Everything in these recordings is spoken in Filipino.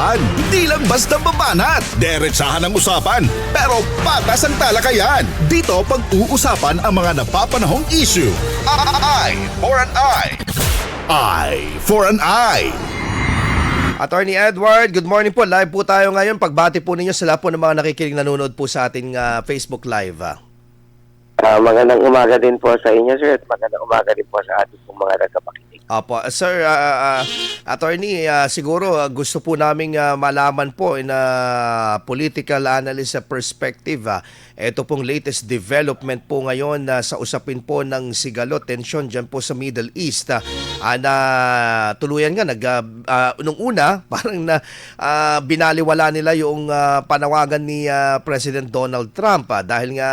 usapan. Hindi lang basta babanat. Derechahan ang usapan. Pero patas ang talakayan. Dito pag-uusapan ang mga napapanahong issue. Eye for an eye. Eye for an eye. Attorney Edward, good morning po. Live po tayo ngayon. Pagbati po ninyo sa lahat po ng mga nakikinig nanonood po sa ating ah, Facebook Live. ah. Ah, magandang umaga din po sa inyo, sir. At magandang umaga din po sa ating mga nagkapakinig. Apo, sir, ah, ah, attorney, ah, siguro ah, gusto po naming ah, malaman po in a political analyst perspective. ah, ito pong latest development po ngayon na sa usapin po ng sigalot, tension dyan po sa Middle East. ah, ah, na tuluyan nga, nag, ah, nung una, parang na ah, binaliwala nila yung ah, panawagan ni ah, President Donald Trump ah, dahil nga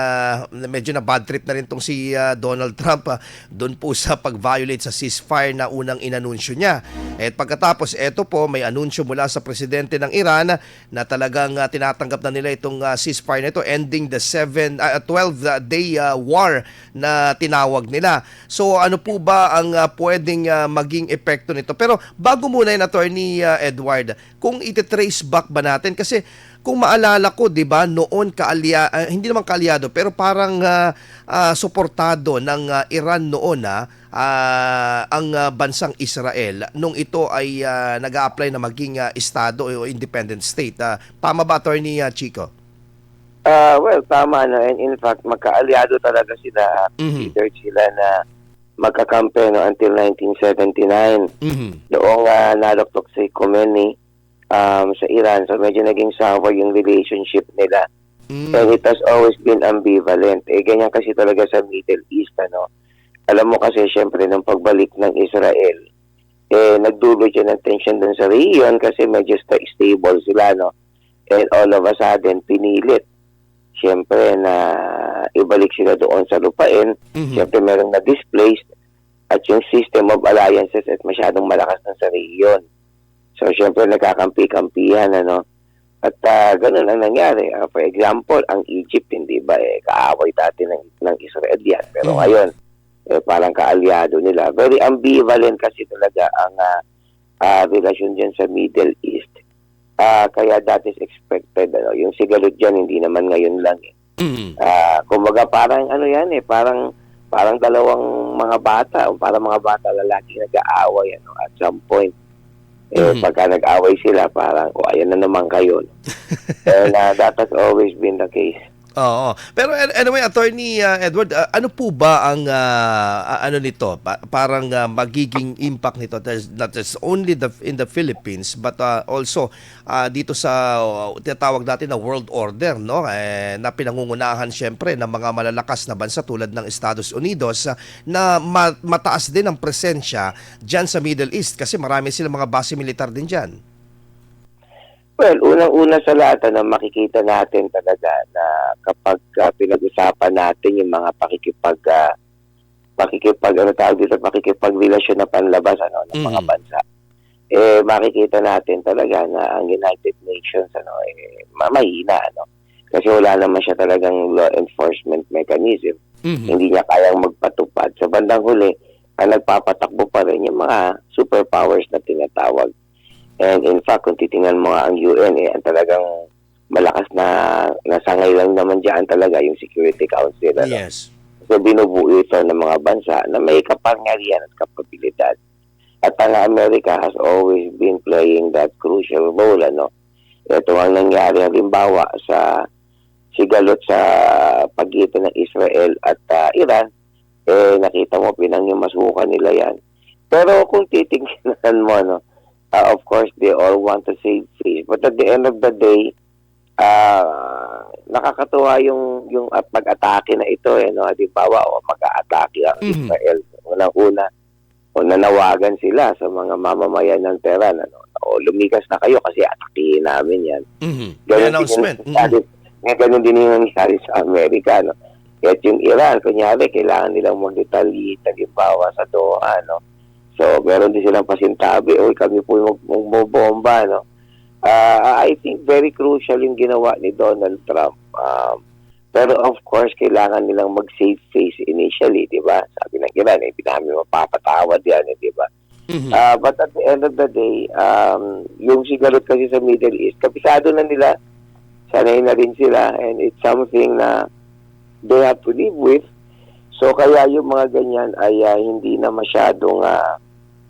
medyo na bad trip na rin tong si ah, Donald Trump ah, doon po sa pag-violate sa ceasefire na unang inanunsyo niya. At pagkatapos, eto po, may anunsyo mula sa presidente ng Iran na talagang ah, tinatanggap na nila itong ah, ceasefire na ito, ending the 7, 12-day ah, war na tinawag nila. So ano po ba ang ah, pwedeng maging epekto nito? Pero bago muna yun, Attorney ah, Edward, kung iti-trace back ba natin, kasi kung maalala ko, 'di ba, noon kaalya ah, hindi naman kaalyado pero parang ah, ah, suportado ng ah, Iran noon na ang ah, bansang Israel nung ito ay ah, nag-a-apply na maging ah, estado o independent state. Ah, tama ba attorney ah, Chico? Ah, well, tama na. And in fact, magkaalyado talaga sila. Mhm. Considered sila na magkakampi no, until 1979. Mhm. Noong uh, naloktok si Khomeini um, sa Iran. So medyo naging sour yung relationship nila. Mm. And it has always been ambivalent. Eh, ganyan kasi talaga sa Middle East, ano. Alam mo kasi, syempre, nung pagbalik ng Israel, eh, nagdulot yun ng tension dun sa region kasi medyo sta- stable sila, no. And all of a sudden, pinilit. Syempre, na ibalik sila doon sa lupain. Mhm. Syempre, merong na-displaced at yung system of alliances at masyadong malakas na sa region. So, syempre, nagkakampi-kampihan, ano. At ah, ganun ang nangyari. Ah, for example, ang Egypt, hindi ba, eh, kaaway dati ng, ng Israel yan. Pero Mhm. ngayon, eh, parang kaalyado nila. Very ambivalent kasi talaga ang ah, ah, relasyon dyan sa Middle East. Ah, kaya that is expected. Ano? Yung sigalot dyan, hindi naman ngayon lang. Eh. Mhm. Ah, kumbaga parang ano yan eh, parang parang dalawang mga bata o parang mga bata lalaki nag-aaway ano at some point eh Mhm. pagka nag-away sila parang o ayan na naman kayo no? and uh, that has always been the case Oo. Pero an- anyway, Attorney uh, Edward, uh, ano po ba ang uh, ano nito? Pa- parang uh, magiging impact nito There's not just only the in the Philippines but uh, also uh, dito sa uh, tinatawag natin na world order, no? Eh, na pinangungunahan syempre ng mga malalakas na bansa tulad ng Estados Unidos uh, na ma- mataas din ang presensya diyan sa Middle East kasi marami silang mga base militar din diyan. Well unang-una sa lahat na makikita natin talaga na kapag ah, pinag-usapan natin yung mga pakikipag ah, pakikipag ano tawag dito pakikipagrelasyon na panlabas ano ng mga Mhm. bansa eh makikita natin talaga na ang United Nations ano eh ma- mahina ano kasi wala naman siya talagang law enforcement mechanism Mhm. hindi niya kayang magpatupad sa bandang huli ang nagpapatakbo pa rin yung mga superpowers na tinatawag and in fact kung titingnan mo nga ang UN eh ang talagang malakas na nasangay lang naman diyan talaga yung Security Council ano? Yes. So binubuo ito ng mga bansa na may kapangyarihan at kapabilidad. At ang Amerika has always been playing that crucial role. Ano? Ito ang nangyari halimbawa sa sigalot sa pagitan ng Israel at ah, Iran. Eh, nakita mo, pinangyamasukan nila yan. Pero kung titingnan mo, no, ah, of course, they all want to save face. But at the end of the day, ah nakakatuwa yung yung at pag-atake na ito eh no halimbawa o mag-aatake ang Mhm. Israel unang-una o nanawagan sila sa mga mamamayan ng Tehran ano o lumikas na kayo kasi atakihin namin yan Mhm. May Ganun din announcement. yung nangyari- nga- ganun din yung nangyari sa Amerika no Kahit yung Iran kunyari kailangan nilang mag-retaliate halimbawa sa Doha no so meron din silang pasintabi oy kami po yung mag- magbomba no Ah, I think very crucial yung ginawa ni Donald Trump. Um, pero of course, kailangan nilang mag-save face initially, di ba? Sabi ng Iran, eh, di namin mapapatawad yan, eh, di ba? Mhm. Ah, but at the end of the day, um, yung sigalot kasi sa Middle East, kapisado na nila, sanay na rin sila, and it's something na they have to live with. So kaya yung mga ganyan ay ah, hindi na masyadong ah,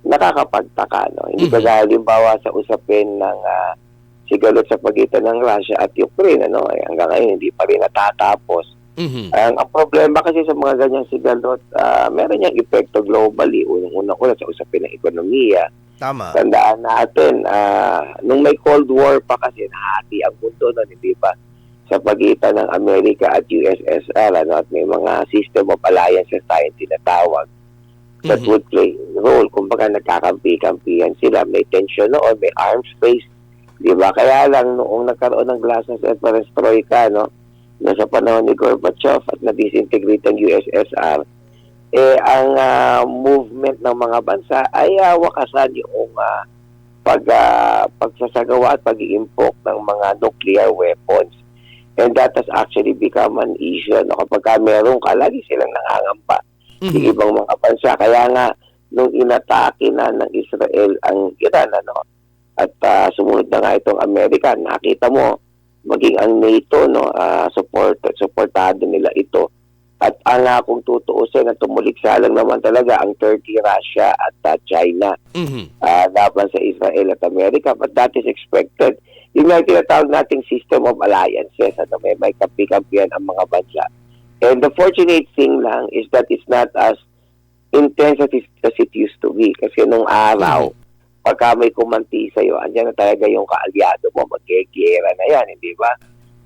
nakakapagtaka. No? Hindi Mhm. ba halimbawa sa usapin ng ah, sigalot sa pagitan ng Russia at Ukraine, ano? Eh, hanggang ngayon hindi pa rin natatapos. Mhm. Ang, ang problema kasi sa mga ganyang sigalot, ah, meron niyang epekto globally. Unang-una sa usapin ng ekonomiya. Tama. Tandaan natin, ah, nung may Cold War pa kasi nahati ang mundo nun, hindi ba? Sa pagitan ng Amerika at USSR, ano, at may mga system of alliances tayong tinatawag that Mhm. would play role. Kumbaga nagkakampi-kampihan sila, may tension noon, may arms race, di ba? Kaya lang noong nagkaroon ng glasnost at perestroika, no, na sa panahon ni Gorbachev at na-disintegrate ang USSR, eh ang ah, movement ng mga bansa ay uh, wakasan yung ah, pag ah, pagsasagawa at pag-iimpok ng mga nuclear weapons. And that has actually become an issue. No? Kapag ka meron ka, lagi silang nangangamba Mhm. ng ibang mga bansa. Kaya nga, nung inatake na ng Israel ang Iran, ano, at ah, sumunod na nga itong Amerika, nakita mo, maging ang NATO, no, ah, support, supportado nila ito. At ang uh, kung tutuusin na tumuliksa lang naman talaga ang Turkey, Russia at ah, China Mhm. ah, laban sa Israel at Amerika. But that is expected. Yung nga tinatawag nating system of alliances, ano, may, may kampi-kampihan ang mga bansa. And the fortunate thing lang is that it's not as intense as it, as it used to be. Kasi nung araw, pagka may kumanti sa'yo, andyan na talaga yung kaalyado mo, magkegera na yan, hindi ba?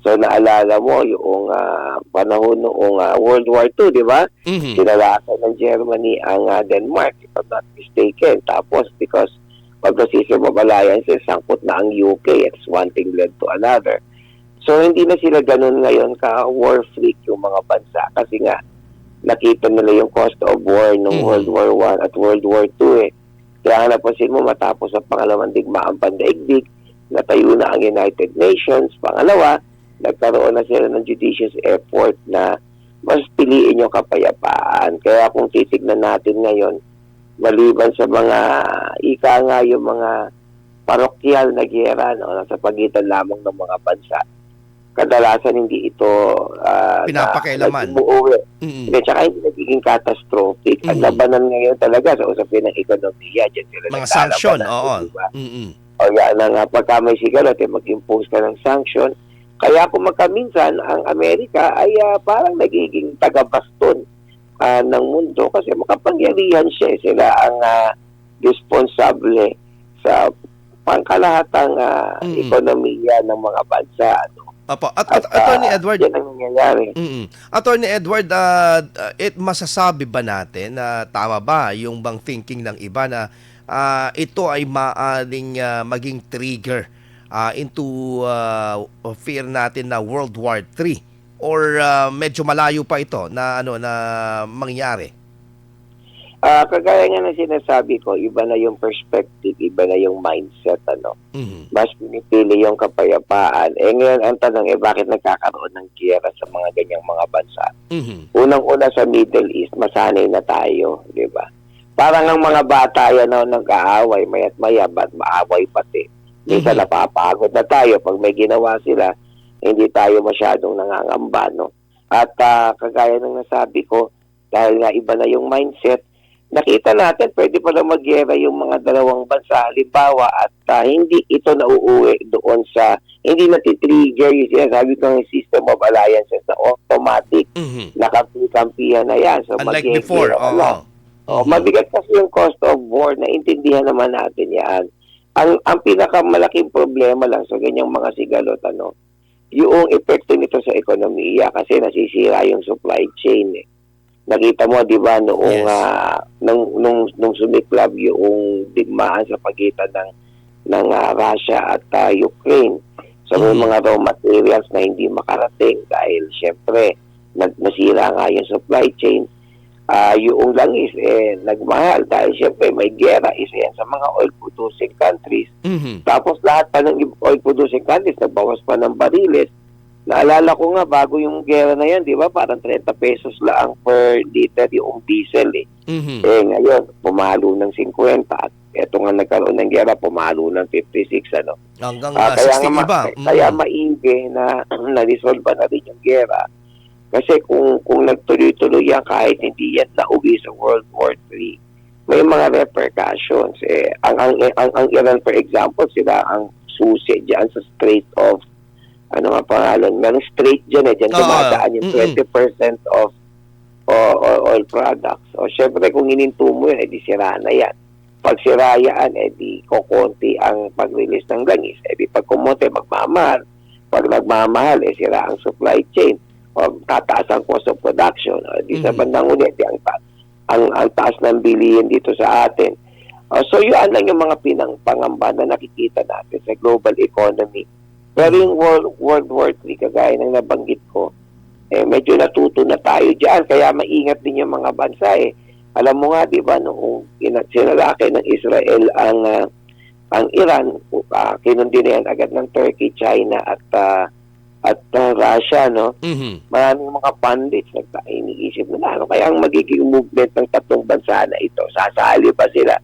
So naalala mo yung ah, panahon noong ah, World War II, di ba? Mhm. sinalasan ng Germany ang ah, Denmark, if I'm not mistaken. Tapos, because system of alliances, sangkot na ang UK. It's one thing led to another. So, hindi na sila ganun ngayon ka war freak yung mga bansa. Kasi nga, nakita nila yung cost of war noong Mhm. World War One at World War Two eh. Kaya napansin mo, matapos ang pangalawang digmaang pandaigdig, natayo na ang United Nations. Pangalawa, nagkaroon na sila ng judicious effort na mas piliin yung kapayapaan. Kaya kung titignan natin ngayon, maliban sa mga ika nga yung mga parokyal na gera no, nasa pagitan lamang ng mga bansa, kadalasan hindi ito ah, Pinapakialaman. na, nag-umuwi. Mhm. Hindi, tsaka hindi nagiging catastrophic. Ang Mhm. labanan ngayon talaga sa usapin ng ekonomiya. Dyan sila Mga sanction, oo. di ba? Mhm. O yan na nga, pagka may sigalot, eh, mag-impose ka ng sanction. Kaya kung magkaminsan, ang Amerika ay ah, parang nagiging taga-baston ah, ng mundo kasi makapangyarihan siya. eh. Sila ang ah, responsable sa pangkalahatang ah, Mm. ekonomiya ng mga bansa. Ano? Opo. At, At, at Attorney ah, Edward, Yan ang nangyayari. Mm. Attorney Edward, ah, it masasabi ba natin na tama ba yung bang thinking ng iba na ah, ito ay maaring ah, maging trigger ah, into ah, fear natin na World War III or ah, medyo malayo pa ito na ano na mangyari? Ah, kagaya nga ng sinasabi ko, iba na yung perspective, iba na yung mindset. ano Mhm. mas pinipili yung kapayapaan. Eh ngayon ang tanong eh bakit nagkakaroon ng giyera sa mga ganyang mga bansa? Mhm. Unang-una sa Middle East, masanay na tayo, di ba? Parang ang mga bata yan na nagkaaway, mayat maya, ba't maaway pati? Minsan Mhm. napapagod na tayo pag may ginawa sila, hindi tayo masyadong nangangamba, no? At ah, kagaya ng nasabi ko, dahil nga iba na yung mindset, nakita natin pwede pala magyera yung mga dalawang bansa halimbawa at ah, hindi ito nauuwi doon sa hindi natitrigger yung sinasabi ko ng system of alliances na automatic Mhm. nakampi-kampihan na yan. So, Unlike before, oo. Oh, Mhm. mabigat kasi yung cost of war, naintindihan naman natin yan. Ang, ang pinakamalaking problema lang sa ganyang mga sigalot, ano, yung epekto nito sa ekonomiya kasi nasisira yung supply chain. Eh. Nakita mo, di ba, noong, Yes. ah, nung, nung, nung sumiklab yung digmaan sa pagitan ng, ng ah, Russia at ah, Ukraine. So, may Mhm. mga raw materials na hindi makarating dahil, syempre, nag, nasira nga yung supply chain ah yung langis eh nagmahal dahil syempre may gera isa yan sa mga oil producing countries Mhm. tapos lahat pa ng oil producing countries nagbawas pa ng bariles Naalala ko nga, bago yung gera na yan, di ba, parang 30 pesos lang per liter yung diesel eh. Mhm. Eh ngayon, pumalo ng 50 at eto nga nagkaroon ng gera, pumalo ng 56 ano. Hanggang uh, kaya 60 nga iba. kaya Mhm. maigi na na-resolve na rin yung gera. Kasi kung kung nagtuloy-tuloy yan kahit hindi yan nauwi sa World War III, may mga repercussions. Eh, ang, ang, ang, ang Iran, for example, sila ang susi dyan sa Strait of ano nga pangalan, meron strait dyan eh, dyan dumadaan yung mm-mm. 20% of o- o- oil products. O syempre kung ininto mo yun, edi sira na yan. Pag sira yan, edi kukunti ang pag-release ng langis. Edi pag kumunti, magmamahal. Pag nagmamahal, eh sira ang supply chain. O tataas ang cost of production. O di sa Mhm. bandang uli, di ang, ta- ang, ang taas ng bilihin dito sa atin. O, so yun lang yung mga pinang pangamba na nakikita natin sa global economy. Pero yung World, World War III, kagaya ng nabanggit ko, eh, medyo natuto na tayo dyan. Kaya maingat din yung mga bansa eh. Alam mo nga, di ba, noong ina- sinalaki ng Israel ang ah, ang Iran, uh, kinundi na yan agad ng Turkey, China at ah, at ah, Russia, no? Mhm. Maraming mga pundits nagta iniisip nila ano kaya ang magiging movement ng tatlong bansa na ito. Sasali ba sila?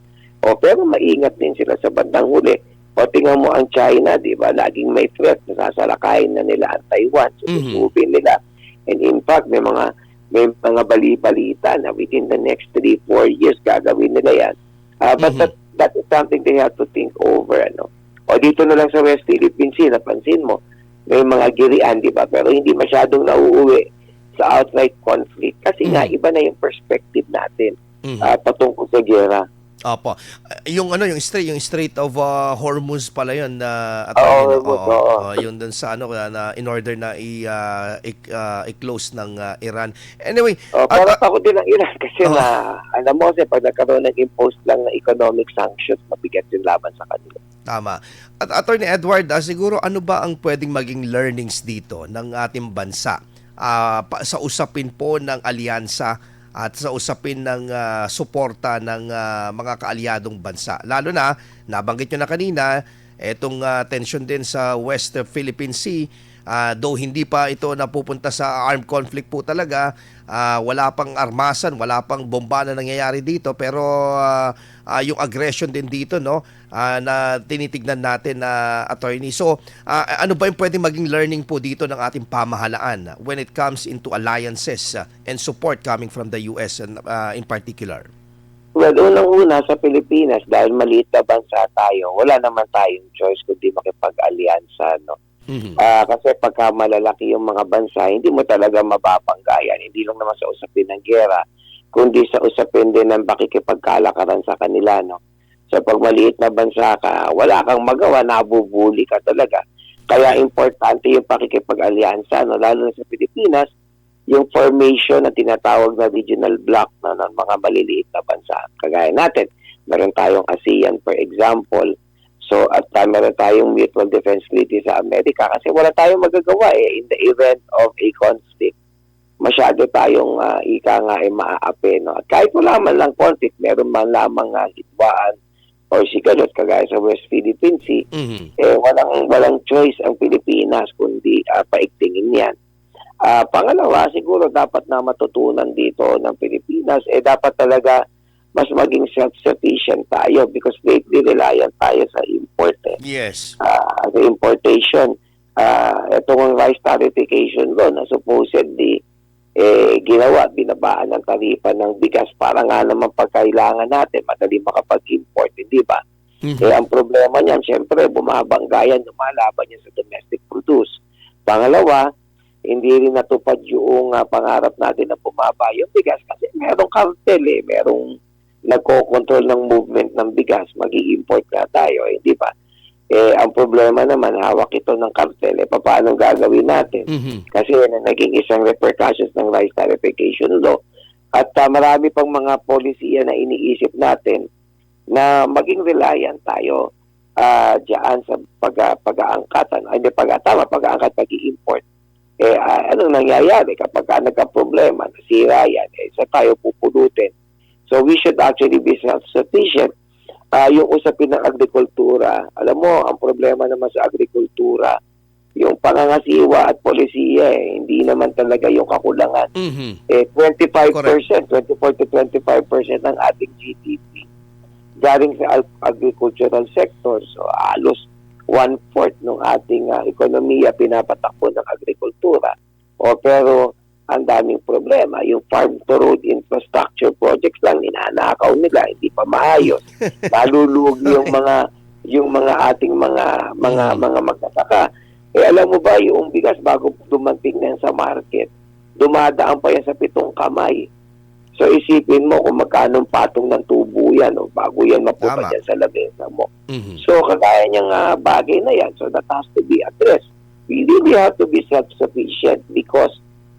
O pero maingat din sila sa bandang huli. O tingnan mo ang China, di ba? Laging may threat na sasalakayin na nila ang Taiwan. Susubin nila. And in fact, may mga may mga bali-balita na within the next 3-4 years gagawin nila yan. Ah, but Mhm. that, that is something they have to think over. Ano? O dito na lang sa West Philippine Sea, napansin mo, may mga girian, di ba? Pero hindi masyadong nauuwi sa outright conflict. Kasi nga, Mhm. iba na yung perspective natin Mhm. ah, patungkol sa gera. Opo. Uh, Yung ano, yung Strait, yung Strait of uh, Hormuz pala yun na at Oo, yun, Hormuz, oo, oo. oo, yun dun sa ano na, na in order na i uh, i- uh, i-close ng uh, Iran. Anyway, O, at- para ako din ang Iran kasi Oo. na, alam mo, kasi pag nagkaroon ng impose lang ng economic sanctions, mabigat yung laban sa kanila. Tama. At Attorney Edward, ah, siguro ano ba ang pwedeng maging learnings dito ng ating bansa Ah, pa- sa usapin po ng alyansa at sa usapin ng ah, suporta ng ah, mga kaalyadong bansa. Lalo na, nabanggit nyo na kanina, etong ah, tension din sa West Philippine Sea, ah, though hindi pa ito napupunta sa armed conflict po talaga, ah, wala pang armasan, wala pang bomba na nangyayari dito, pero ah, ah, yung aggression din dito no ah, na tinitignan natin na attorney. So, ah, ano ba yung pwedeng maging learning po dito ng ating pamahalaan when it comes into alliances and support coming from the US and, ah, in particular? Well, unang-una sa Pilipinas, dahil maliit na bansa tayo, wala naman tayong choice kundi makipag-alyansa. No? Mhm. Ah, kasi pagka malalaki yung mga bansa, hindi mo talaga mababanggayan. Hindi lang naman sa usapin ng gera, kundi sa usapin din ng pakikipagkalakaran sa kanila. No? So pag maliit na bansa ka, wala kang magawa, nabubuli ka talaga. Kaya importante yung pakikipag-alyansa, no? lalo na sa Pilipinas, yung formation na tinatawag na regional block na ng mga maliliit na bansa. Kagaya natin, meron tayong ASEAN for example. So at uh, meron tayong mutual defense treaty sa Amerika kasi wala tayong magagawa eh in the event of a conflict. Masyado tayong uh, ika nga ay maaapi. No? At kahit wala man lang conflict, meron man lamang uh, hitwaan or sigalot kagaya sa West Philippine Sea, Mhm. eh walang walang choice ang Pilipinas kundi uh, paigtingin 'yan. Ah, pangalawa, siguro dapat na matutunan dito ng Pilipinas eh dapat talaga mas maging self-sufficient tayo because lately reliant tayo sa import eh. Yes. Ah, sa importation. Ah, itong rice tarification law na supposedly eh, ginawa, binabaan ng tarifa ng bigas para nga naman pagkailangan natin, madali makapag-import, hindi ba? Mhm. Eh, ang problema niyan, siyempre, bumabangga yan, lumalaban yan sa domestic produce. Pangalawa, hindi rin natupad yung ah, pangarap natin na bumaba yung bigas kasi merong cartel eh, merong nagko-control ng movement ng bigas, mag-i-import nga tayo, eh, di ba? Eh, ang problema naman, hawak ito ng cartel, eh, paano gagawin natin? Mhm. Kasi yan ang naging isang repercussions ng rice tarification law. At ah, marami pang mga polisiya na iniisip natin na maging reliant tayo ah diyan sa pag pag-aangkat ano, hindi pag tama pag-aangkat pag-import eh ah, anong nangyayari kapag ka nagka-problema nasira yan eh sa tayo pupulutin so we should actually be self-sufficient Ah, yung usapin ng agrikultura alam mo ang problema naman sa agrikultura yung pangangasiwa at polisiya eh. Hindi naman talaga yung kakulangan. Mhm. Eh, 25%, 24 to 25% ng ating GDP galing sa ag- agricultural sector. So, halos one-fourth ng ating ah, ekonomiya pinapatakbo ng agrikultura. O pero, daming problema. Yung farm to road infrastructure projects lang, ninanakaw nila, hindi pa maayos. Nalulugi yung mga yung mga ating mga mga Mm. mga magkasaka. Eh alam mo ba yung bigas bago dumating na sa market, dumadaan pa yan sa pitong kamay. So isipin mo kung magkano patong ng tubo yan o bago yan mapunta dyan sa labesa mo. Mhm. So kagaya niyang ah, bagay na yan, so that has to be addressed. We really have to be self-sufficient because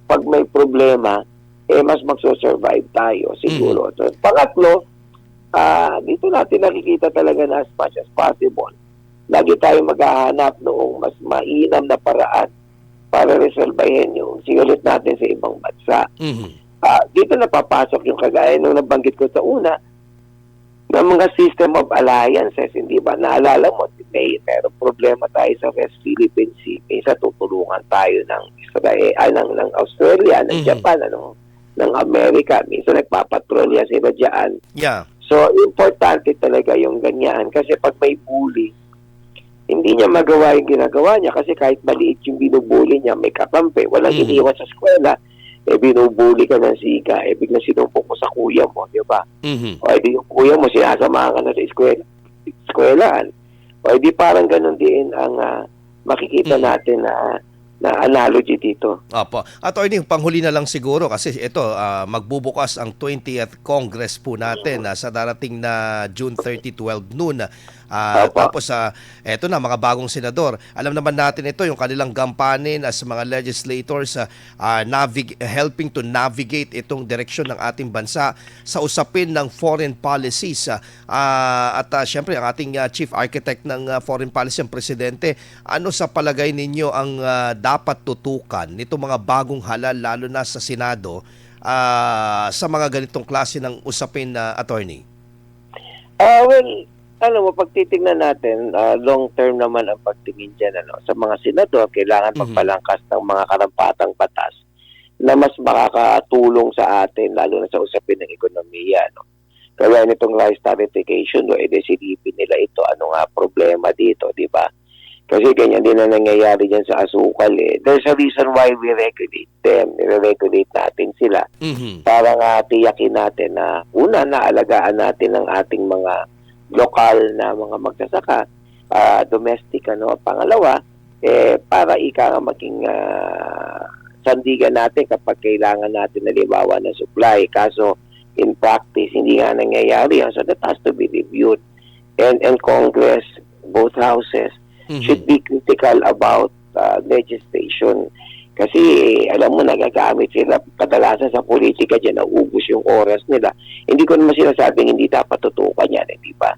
pag may problema, eh mas magso-survive tayo siguro. So, pangatlo, ah dito natin nakikita talaga na as much as possible, lagi tayo maghahanap noong mas mainam na paraan para resolbahin yung sigalit natin sa ibang bansa. Mhm. Ah, dito napapasok yung kagaya nung nabanggit ko sa una ng mga system of alliances, hindi ba? Naalala mo, may pero problema tayo sa West Philippine Sea. Isa tutulungan tayo ng Israel, ah, ng, ng Australia, ng Mhm. Japan, ano, ng Amerika. Minsan nagpapatrolya sila dyan. Yeah. So, importante talaga yung ganyan. Kasi pag may bully, hindi niya magawa yung ginagawa niya kasi kahit maliit yung binubuli niya, may kakampi, walang Mhm. iniwan sa eskwela, eh binubuli ka ng sika, eh bigla sinumpong mo sa kuya mo, di ba? Mhm. O edi yung kuya mo, sinasamahan ka na sa eskwela, eskwelahan. O edi parang ganun din ang ah, makikita Mhm. natin na na analogy dito. Opo. Attorney, panghuli na lang siguro kasi ito ah, magbubukas ang 20th Congress po natin ah, sa darating na June 30, 12 noon. Opo. tapos sa eto na mga bagong senador. Alam naman natin ito yung kanilang gampanin as mga legislators ah, ah, navig- helping to navigate itong direksyon ng ating bansa sa usapin ng foreign policies. Ah, at ah, syempre ang ating ah, chief architect ng ah, foreign policy ang presidente, ano sa palagay ninyo ang ah, dapat tutukan nitong mga bagong halal lalo na sa Senado ah, sa mga ganitong klase ng usapin na attorney? Ah, well, alam mo, pag titignan natin, ah, long term naman ang pagtingin dyan. Ano, sa mga senador, kailangan Mhm. magpalangkas ng mga karampatang batas na mas makakatulong sa atin, lalo na sa usapin ng ekonomiya. No? Kaya nitong rice tarification, no, edi silipin nila ito, ano nga problema dito, di ba? Kasi ganyan din na nangyayari dyan sa asukal. Eh. There's a reason why we regulate them. Nire-regulate natin sila Mhm. para nga tiyakin natin na una naalagaan natin ang ating mga lokal na mga magsasaka, ah, domestic ano, pangalawa eh para ika nga maging ah, sandigan natin kapag kailangan natin halimbawa ng supply. Kaso in practice hindi nga nangyayari yan. So that has to be reviewed. And and Congress, both houses Mhm. should be critical about uh, legislation. Kasi alam mo, nagagamit sila kadalasan sa politika dyan, naubos yung oras nila. Hindi ko naman sinasabing hindi dapat tutukan yan, eh, di ba?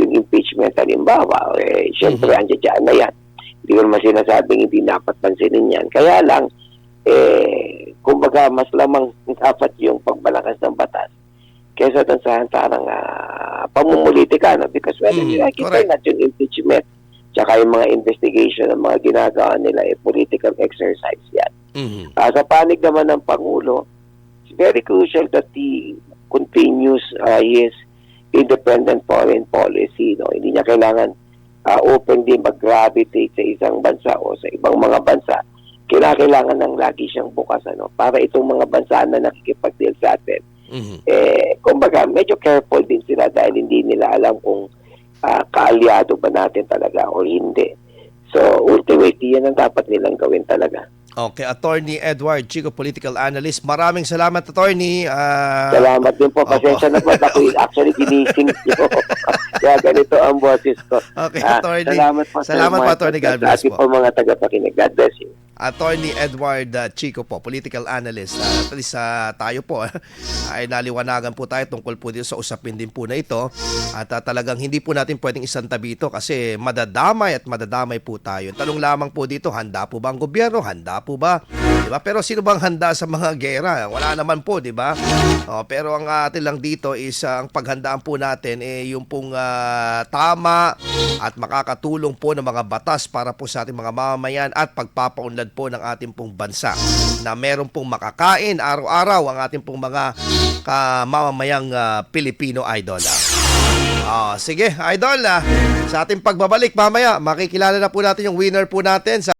Yung impeachment, halimbawa, eh, syempre, Mhm. andyan dyan na yan. Hindi ko naman sinasabing hindi dapat pansinin yan. Kaya lang, eh, kumbaga, mas lamang dapat yung pagbalakas ng batas dun sa parang uh, pamumulitika, no? Because when Mhm, mm, kita correct. na yung impeachment, tsaka yung mga investigation ng mga ginagawa nila, eh, political exercise yan. Mhm. Ah, sa panig naman ng Pangulo, it's very crucial that he continues uh, his independent foreign policy. No? Hindi niya kailangan uh, openly mag-gravitate sa isang bansa o sa ibang mga bansa. Kailangan ng lagi siyang bukas ano, para itong mga bansa na nakikipag-deal sa atin Mhm. eh, kumbaga, medyo careful din sila dahil hindi nila alam kung ah, kaalyado ba natin talaga o hindi. So, ultimately, yan ang dapat nilang gawin talaga. Okay, Attorney Edward Chico, political analyst. Maraming salamat, Attorney. Ah, Salamat din po. Pasensya na po. Ako actually ginising nyo. Kaya ganito ang boses ko. Okay, Ah, Attorney. Salamat po. Salamat po. Attorney. God At bless po. po mga tagapakinig. God bless you. Attorney Edward uh, Chico po, political analyst. Uh, at least uh, tayo po ay naliwanagan po tayo tungkol po dito sa usapin din po na ito. At uh, talagang hindi po natin pwedeng isantabi ito kasi madadamay at madadamay po tayo. Tanong lamang po dito, handa po ba ang gobyerno? Handa po ba ba? Pero sino bang handa sa mga gera? Wala naman po, di ba? Oh, pero ang atin lang dito is ah, ang paghandaan po natin eh yung pong ah, tama at makakatulong po ng mga batas para po sa ating mga mamamayan at pagpapaunlad po ng ating pong bansa na meron pong makakain araw-araw ang ating pong mga kamamamayang ah, Pilipino idol. ah. Ah, sige, idol. ah. sa ating pagbabalik mamaya, makikilala na po natin yung winner po natin sa